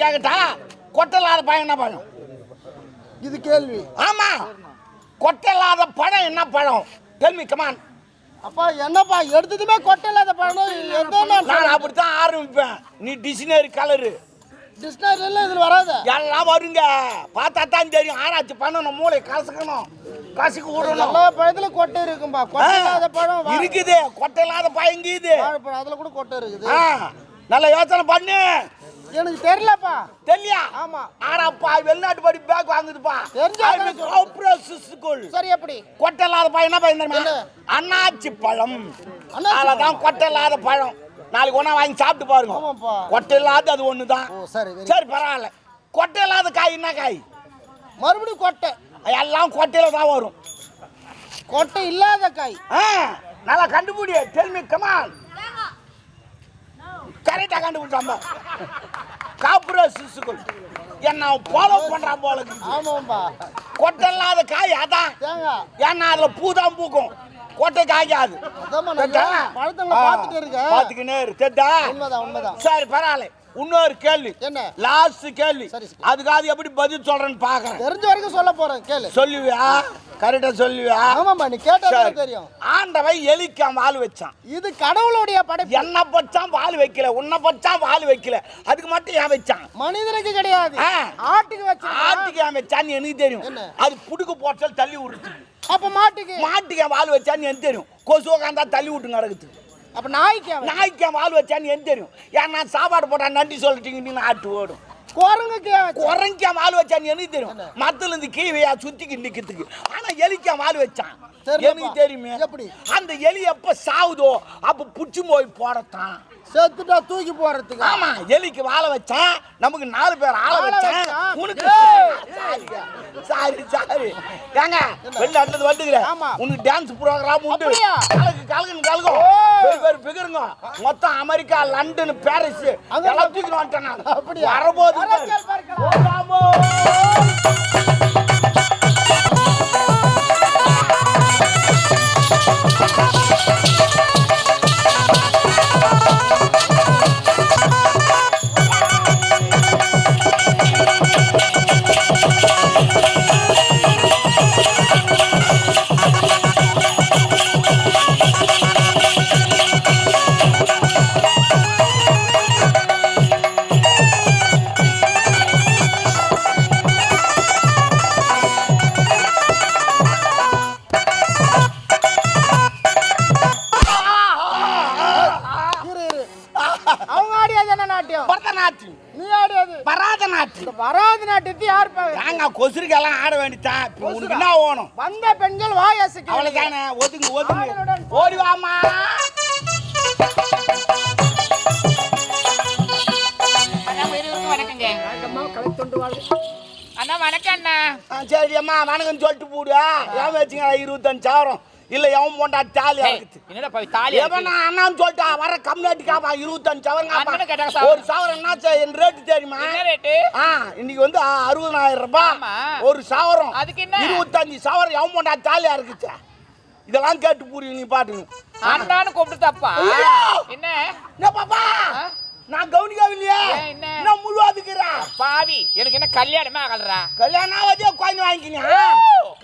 கேக்கட்டா? கொட்டலாத பழம் என்ன பழம் இது கேள்வி. ஆமா. கொட்டலாத பழம் என்ன பழம் டெல்மி கமான் அப்பா என்னப்பா எடுத்ததுமே கொட்டை இல்லாத பழம் நான் அப்படித்தான் ஆரம்பிப்பேன். நீ டிக்ஷனரி கலரு டிக்ஷனரியில் இதில் வராது. எல்லாம் வருங்க. பார்த்தா தான் தெரியும். ஆராய்ச்சி பண்ணணும் மூளை கசக்கணும் கசக்கு விடணும். எல்லா பழத்துலயும் கொட்டை இருக்கும்பா. கொட்டை இல்லாத பழம் இருக்குது. கொட்டை இல்லாத பயங்குது வாழைப்பழம் அதுல கூட கொட்டை இருக்குது. நல்ல யோசனை பண்ணு. எனக்கு தெரியலப்பா. தெரியல ஆமா. ஆனாப்பா வெளிநாட்டு படி பேக் வாங்குதுப்பா. தெரிஞ்சா ஸ்கூல் சரி எப்படி? கொட்டை இல்லாத பழம் என்ன என்ன? அண்ணாச்சி பழம். அதுதான் கொட்டை இல்லாத பழம். நாளைக்கு ஒன்றா வாங்கி சாப்பிட்டு பாருங்க. கொட்டை இல்லாத அது ஒன்று தான் ஓ சரி சரி. சரி பரவாயில்ல. கொட்டை இல்லாத காய் என்ன காய்? மறுபடியும் கொட்டை. எல்லாம் கொட்டையில தான் வரும். கொட்டை இல்லாத காய். ஆ நல்லா கண்டுபிடி. டெல்மி கமான் கரெக்டா கண்டுபிடிச்சாம்ப காப்புர சிசுக்குள். என்ன ஃபாலோ பண்றான் போல. ஆமாம்பா. கொட்டை இல்லாத காய் அதான் ஏன்னா அதுல பூ தான் பூக்கும். கொட்டை காய்க்காது. அதாம்மா நான் தெரியுதா? பழத்தங்களை ஆ, பார்த்துட்டு இருக்கேன். பார்த்துக்கினே இரு. தெரியுதா? உண்மைதான் உண்மைதான். சரி பரவாயில்ல. இன்னொரு கேள்வி. என்ன? லாஸ்ட் கேள்வி. அதுக்காக எப்படி பதில் சொல்றேன்னு பாக்குறேன். தெரிஞ்ச வரைக்கும் சொல்ல போறேன் கேளு. சொல்லுவியா? கரெக்டா சொல்லுவியா? ஆமாம்பா நீ கேட்டா. தெரியும். ஆண்டவன் எலிக்கான் வால் வச்சான். இது கடவுளுடைய படைப்பு. என்ன பச்சான் வால் வைக்கல உன்னை பச்சான் வால் வைக்கல. அதுக்கு மட்டும் ஏன் வச்சான்? மனிதனுக்கு கிடையாது. ஆட்டுக்கு வச்சு ஆட்டுக்கு ஏன் வச்சான்னு எனக்கு தெரியும்? அது புடுக்கு போட்டால் தள்ளி விடுச்சு அப்ப மாட்டுக்கு? மாட்டுக்கு ஏன் வால் வச்சான்னு எனக்கு தெரியும். கொசு உக்காந்தா தள்ளி விட்டு நடக்குது அப்ப நாய்க்கு. நாய்க்கு வால் வச்சான்னு எனக்கு தெரியும் ஏன்னா சாப்பாடு போட்டா நன்றி சொல்லிட்டீங்க ஆட்டு ஓடும் குரங்குக்கு. குரங்கியா வால் வச்சான்னு எனக்கு தெரியும் மத்துல இருந்து கீவையா சுத்திக்கு நிக்கிறதுக்கு ஆனா எலிக்கா வால் வச்சான். எனக்கு தெரியுமே. எப்படி? அந்த எலி எப்ப சாவுதோ அப்ப புடிச்சு போய் போடத்தான். செத்துட்டா தூக்கி போறதுக்கு? ஆமா எலிக்கு வாழ வச்சான் நமக்கு நாலு பேர் ஆள வச்சான். உனக்கு. Sorry sorry. ஏங்க வெளிநாட்டுல வந்துக்கிறேன் ஆமா. உனக்கு டான்ஸ் ப்ரோக்ராம் உண்டு? கலக்கு கலக்குன்னு கலக்கும். பேர் பேர் பிகருங்க. மொத்தம் அமெரிக்கா லண்டன் பாரிஸ். எல்லாம் தூக்கிட்டு வந்துட்டேன் நான். அப்படியா? வரபோது நாட்டியத்தை யார் ஏங்க கொசுருக்கெல்லாம் ஆட வேண்டித்தான் இப்போ உனக்கு என்ன ஓணும் வந்த பெண்கள் வாய் அசைக்க அவ்வளவுதானே ஒதுங்க ஒதுங்க. ஓடி வாமா அண்ணா வணக்கம் அண்ணா. ஆ, சரி அம்மா வணக்கம் சொல்லிட்டு போடு ஏன் வச்சுங்க இருபத்தஞ்சாயிரம்? இல்ல எவன் போண்டா ஏய், இருக்குது என்னடா போய் தாலி எவன் நான் அண்ணான்னு சொல்லிட்டா வர கம்யூனிட்டி காப்பா காப்பா. சார். ஒரு சவரம் என்ன சே- என் ரேட்டு தெரியுமா? ரேட்டு ஆ இன்னைக்கு வந்து அறுபதாயிரம் ரூபாய். ஒரு சவரம். அதுக்கு என்ன? இருபத்தஞ்சு சவரம். எவன் போண்டா தாலியா இருக்குச்சே? இதெல்லாம் கேட்டு புரியும் நீ பாட்டுங்க அண்ணான்னு கூப்பிட்டு தப்பா! என்ன? என்ன பாப்பா? நான் கவனிக்கவில்லையே. ஏன் என்ன? முழுவாதுக்கிறேன். பாவி எனக்கு என்ன கல்யாணமே ஆகலடா. கல்யாணம் ஆவதே குழந்தை வாங்கிக்கிங்க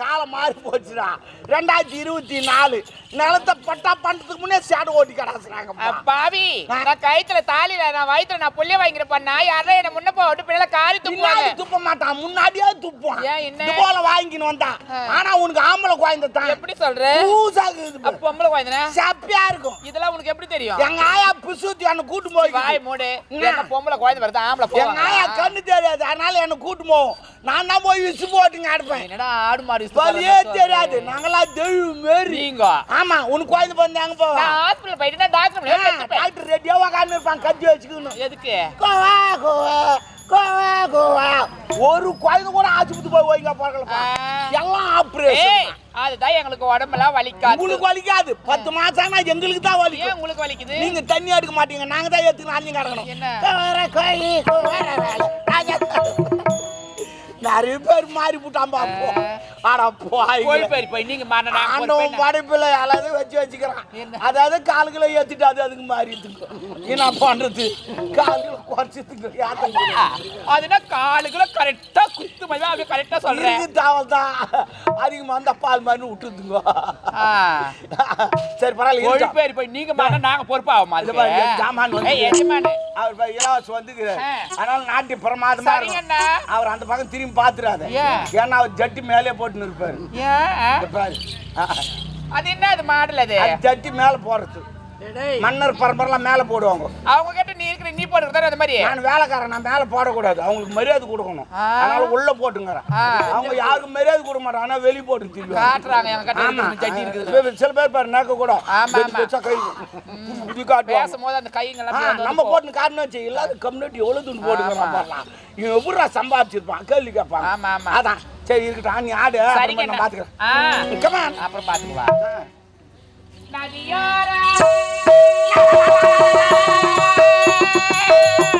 காலம் மாறி போச்சுடா. ரெண்டாயிரத்தி இருபத்தி நாலு. நிலத்தை பட்டா பண்றதுக்கு முன்னே சேடு ஓட்டி கடாசுறாங்க பாவி நான் கயித்துல தாலில நான் வயித்துல நான் புள்ளிய வாங்கிருப்பேன் நான் யாரா என்ன முன்ன போட்டு பின்னால காரி துப்புவாங்க. துப்ப மாட்டான் முன்னாடியே துப்புவான். என்ன? போல வாங்கின்னு வந்தான். ஆனா உனக்கு ஆம்பளை குழந்தை தான் எப்படி சொல்ற? பூசாக்கு பொம்பளை குழந்தை சப்பியா இருக்கும். இதெல்லாம் உனக்கு எப்படி தெரியும்? எங்க ஆயா பிசுத்தி என்ன கூட்டு போய் வாய் மூடு. என்ன? பொம்பளை குழந்தை வருது ஆம்பளை எங்க ஆயா கண்ணு தெரியாது அதனால என்ன கூட்டு போவோம். நான் தான் போய் விசு போட்டுங்க அடிப்பேன் என்னடா ஆடு மாடு வழியே தெரியாது. நாங்களாம் தெய்வம் மாரி. நீங்க. ஆமா உனக்கு குழந்தை பிறந்து எங்க போவா? ஹாஸ்பிடல் போயிட்டு டாக்டர் டாக்டர் ரெடியா உக்காந்து இருப்பான் கத்தி வச்சுக்கணும். எதுக்கு? கோவா கோவா கோவா கோவா. ஒரு குழந்தை கூட ஆஸ்பத்திரி போய் வைங்க பார்க்கலப்பா ஆ. எல்லாம் ஆப்ரேஷன் அதுதான் எங்களுக்கு உடம்பெல்லாம் வலிக்காது. உங்களுக்கு வலிக்காது. பத்து மாசம் ஆனா எங்களுக்கு தான் வலிக்கும். உங்களுக்கு வலிக்குது? நீங்க தண்ணி எடுக்க மாட்டீங்க. நாங்க தான் எடுத்துக்கணும் அழிஞ்சு கிடக்கணும் வேலை. நிறைய பேர் மாறி போட்டாம்பா போ ஆடா போய். நீங்க ஆண்டவன். படைப்பில் எல்லாத்தையும் வச்சு வச்சுக்கிறான்? அதாவது கால்களை ஏத்திட்டு அது அதுக்கு மாறிட்டுங்க என்ன பண்றது? அதுனா காலுக்குள்ள கரெக்டா குத்து மாதிரி அப்படியே கரெக்டா சொல்றேன். இருக்கு தாவல் தான் அதிகமா அந்த பால் மாதிரி விட்டுதுங்க ஆ. சரி பரவாயில்ல போய் நீங்க மாறினா நாங்க ஏய் எஜமானே அவர் இலவசம் வந்துக்கிறார். ஆ. அதனால நாட்டிய பிரமாதமா இருக்கும். அவர் அந்த பக்கம் திரும்பி பாத்துறாத ஏன்? ஏன்னா அவர் ஜட்டி மேலே போட்டு இருப்பாரு. அது என்ன அது மாடல் அது? ஜட்டி மேல போறது மன்னர் பரம்பரெல்லாம் மேல போடுவாங்க. அவங்க கிட்ட இருக்கிற நீ போட்டுக்கிறதான அந்த மாதிரி? நான் வேலைக்காரன் நான் மேல போடக்கூடாது. அவங்களுக்கு மரியாதை கொடுக்கணும். அதனால உள்ள போட்டுங்கிறேன். ஆ. அவங்க யாருக்கும் மரியாதை கொடுக்க மாட்டாங்க. ஆனா வெளிய போட்டு திரும்பி காட்டுறாங்க. எங்க கிட்ட ஜட்டி இருக்குது. சில பேர் பாரு நேக்க கூட. பெருசா கை இப்படி காட்டுவாங்க. பேசும்போது அந்த கைங்கெல்லாம் நம்ம போட்டு காரணம் வச்சு இல்லாத கம்யூனிட்டி எவ்வளவு துண்டு. பாரலாம். இவன் எப்படா சம்பாதிச்சிருப்பான்? கேள்வி கேட்பான். அதான். சரி இருக்கட்டும். நீ ஆடு. நான் பாத்துக்கிறேன். அப்புறம் பாத்துக்குவா ஆ. நதியோரா. அடுத்தது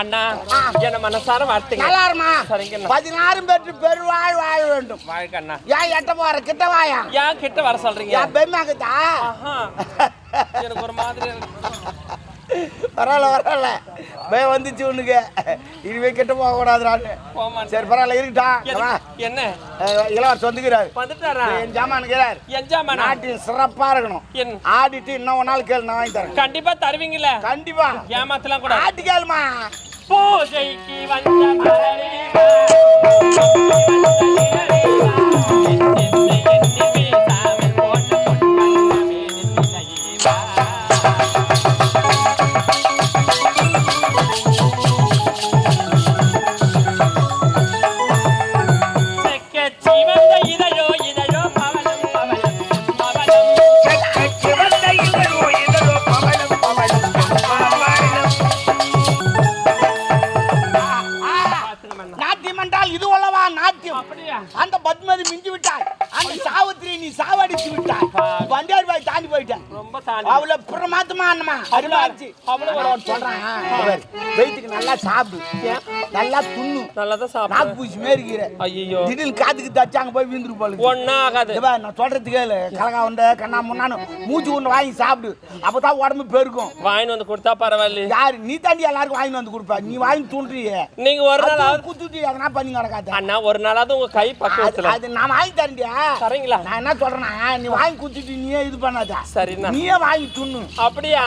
அண்ணா என்ன மனசார வாழ்த்துங்க. நல்லா இருமா சரிங்கண்ணா. பதினாறும் பெற்று பெருவாழ் வாழ வேண்டும். வாழ்க அண்ணா. ஏன் எட்ட போற? கிட்ட வாயா? ஏன் கிட்ட வர சொல்றீங்க? பெருமாக்குதா. எனக்கு ஒரு மாதிரி. பரவாயில்ல பரவாயில்ல. பயம் வந்துச்சு உனக்கு. இனிமே கிட்ட போக கூடாதுடான்னு. சரி பரவாயில்ல இருக்கட்டும் எதுக்கு? என்ன? இளவரசர் வந்துக்கிறாரு வந்துட்டாரா? என் ஜாமானுக்கிறார் எஞ்சாமண்ணா நாட்டில் சிறப்பா இருக்கணும். என் ஆடிட்டு இன்னும் ஒரு நாள் கேளு நான் வாங்கி தரேன். கண்டிப்பா தருவீங்கல்ல. கண்டிப்பா. ஏமாத்தலாம் கூட ஆட்டு கேளுமா. பூஜைக்கு வந்த மலரேவா. அவள பிரமாத்தமா அண்ணமா அருமாச்சு அவ்வளவு சொல்றேன். வயிற்றுக்கு நல்லா சாப்பிடு. நல்லா துண்ணு. நல்லாதான் நாக்கு சாப்பிடு பூச்சி மேரிக்கிற ஐயோ திடீர்னு காத்துக்கு தச்சாங்க போய் வீந்துரு போல ஒன்னா ஆகாது நான் சொல்றது கேளு. கலகா உண்டை கண்ணா முன்னானு மூச்சு ஒன்று வாங்கி சாப்பிடு. அப்பதான் உடம்பு பெருக்கும் வாங்கிட்டு வந்து கொடுத்தா பரவாயில்ல யாரு? நீ தாண்டி எல்லாருக்கும் வாங்கி வந்து கொடுப்ப. நீ வாங்கி தூண்டுறியே. நீங்க ஒரு நாளாவது குத்துட்டு எதனா பண்ணி கிடக்காத அண்ணா ஒரு நாளாவது உங்க கை பக்கத்துல அது நான் வாங்கி தரண்டியா தரீங்களா? நான் என்ன சொல்றேன்னா நீ வாங்கி குத்துட்டு நீயே இது பண்ணாத. சரிண்ணா. நீயே வாங்கி துண்ணு. அப்படியா?